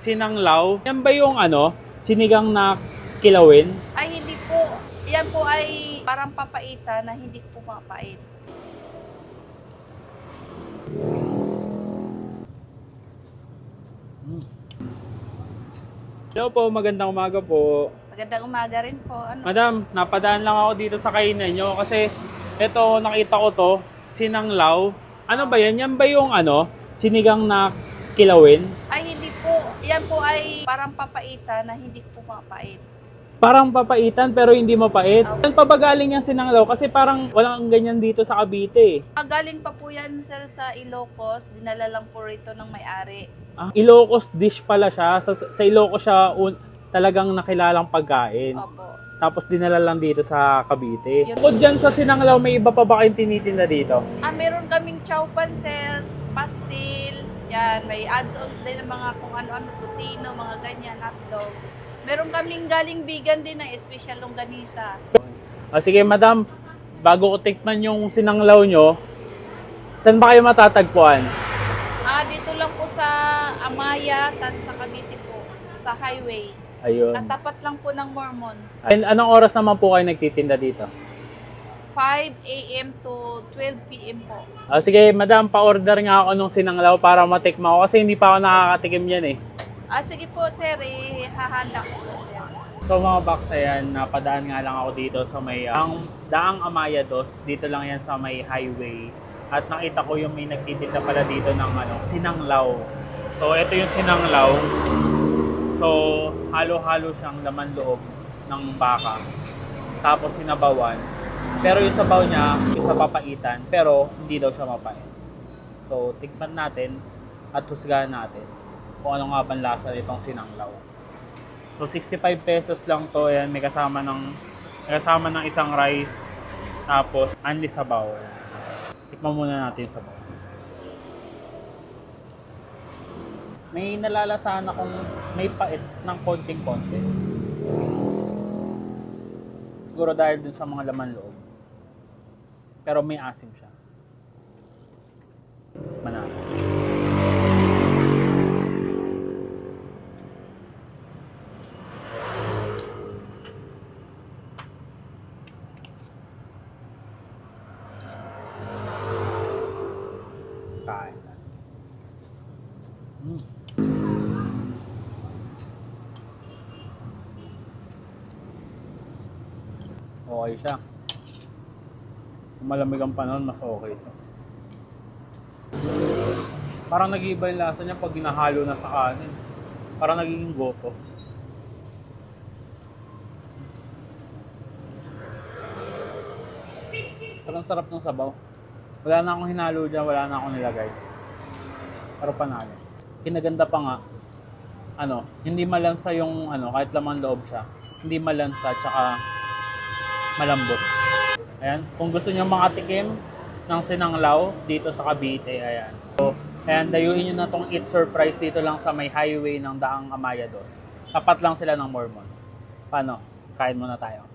Sinanglaw. Yan ba yung ano, sinigang na kilawin? Ay, hindi po. Yan po ay parang papaita na hindi po mapait. Hello po, magandang umaga po. Magandang umaga rin po. Ano? Madam, napadaan lang ako dito sa kainan nyo kasi ito, nakita ko to, sinanglaw. Ano ba yan? Yan ba yung ano, sinigang na kilawin? Ay. Yan po ay parang papaita na hindi po mapait. Parang papaitan pero hindi mapait. Saan pa ba galing yung sinanglaw? Kasi parang walang ganyan dito sa Cavite. eh. Ah, Galing pa po yan, sir, sa Ilocos. Dinala lang po rito ng may-ari. Ah, Ilocos dish pala siya. Sa, sa Ilocos siya un- talagang nakilalang pagkain. Opo. Tapos dinala lang dito sa Cavite. Yun. Bukod dyan sa sinanglaw, may iba pa ba kayong tinitinda dito? Ah, meron kaming chow pancel, pastil, yan, may add-on din ng mga kung ano-ano, tosino, mga ganyan, hotdog. Meron kaming galing vegan din na special longganisa. Ah, sige, madam, bago ko tikman yung sinanglaw nyo, saan ba kayo matatagpuan? Ah, dito lang po sa Amaya, tan sa Cavite po, sa highway. Ayun. Katapat lang po ng Mormons. And anong oras naman po kayo nagtitinda dito? 5 a.m. to 12 p.m. po. Ah, sige, madam, pa-order nga ako nung sinanglaw para matikman ko kasi hindi pa ako nakakatikim yan eh. Ah, sige po, sir, eh, hahanda ko po, sir. So mga box ayan, napadaan nga lang ako dito sa may ang Daang Amaya Dos. Dito lang yan sa may highway. At nakita ko yung may nagtitinda pala dito ng ano, sinanglaw. So ito yung sinanglaw. So halo-halo siyang laman loob ng baka. Tapos sinabawan. Pero yung sabaw niya, isa papaitan. Pero hindi daw siya mapait. So tikman natin at husgahan natin kung ano nga bang lasa nitong sinanglaw. So 65 pesos lang to. Ayan, may kasama ng may kasama ng isang rice. Tapos only sabaw. Tikman muna natin yung sabaw. May nalalasahan akong may pait ng konting-konti. Siguro dahil dun sa mga laman loob. Pero may asim siya. Manalo. Kain. Mm. Okay siya. Kung malamig ang panahon, mas okay ito. Parang nag-iiba yung lasa niya pag ginahalo na sa kanin. Parang nagiging goto. Parang sarap ng sabaw. Wala na akong hinalo dyan, wala na akong nilagay. Pero panalo. Kinaganda pa nga, ano, hindi malansa yung, ano, kahit laman loob siya, hindi malansa, tsaka malambot. Ayan, kung gusto niyo makatikim ng sinanglaw dito sa Cavite, ayan. So, ayan, dayuhin niyo na tong Eat Surprise dito lang sa may highway ng Daang Amaya Dos. Tapat lang sila ng Mormons. Paano? Kain muna tayo.